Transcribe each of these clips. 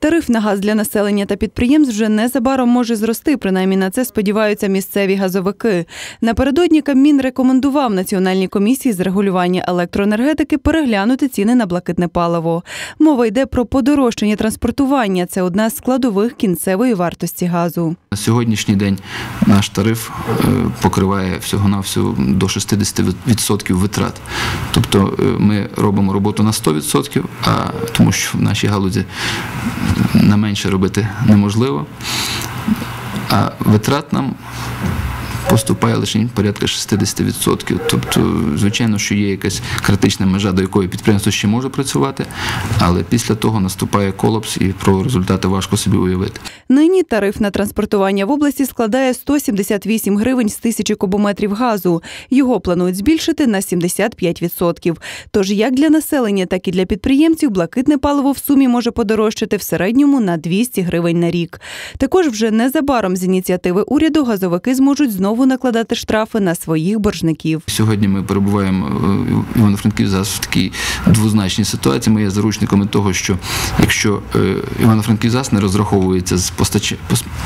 Тариф на газ для населення та підприємств вже незабаром може зрости. Принаймні на це сподіваються місцеві газовики. Напередодні Кабмін рекомендував Національній комісії з регулювання електроенергетики переглянути ціни на блакитне паливо. Мова йде про подорожчання транспортування. Це одна з складових кінцевої вартості газу. На сьогоднішній день наш тариф е, покриває всього-навсього до 60% витрат. Тобто е, ми робимо роботу на 100%, а тому що в нашій галузі на менше робити неможливо. А витрат нам поступає лише порядка 60%. Тобто, звичайно, що є якась критична межа, до якої підприємство ще може працювати, але після того наступає колапс і про результати важко собі уявити. Нині тариф на транспортування в області складає 178 гривень з тисячі кубометрів газу. Його планують збільшити на 75%. Тож як для населення, так і для підприємців блакитне паливо в сумі може подорожчати в середньому на 200 гривень на рік. Також вже незабаром з ініціативи уряду газовики зможуть знову накладати штрафи на своїх боржників. Сьогодні ми перебуваємо е, Івано-Франківськ зараз в такій двозначній ситуації. Ми є заручниками того, що якщо е, Івано-Франківськ зараз не розраховується з постач-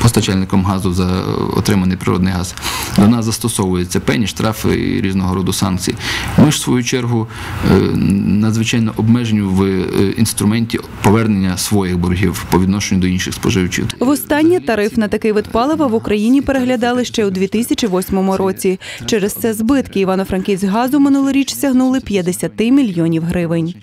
постачальником газу за отриманий природний газ, до нас застосовуються пені, штрафи і різного роду санкції. Ми ж в свою чергу е, надзвичайно обмежені в е, інструменті повернення своїх боргів по відношенню до інших споживачів. Востаннє тариф на такий вид палива в Україні переглядали ще у 2008 році. Через це збитки Івано-Франківськ газу минулоріч сягнули 50 мільйонів гривень.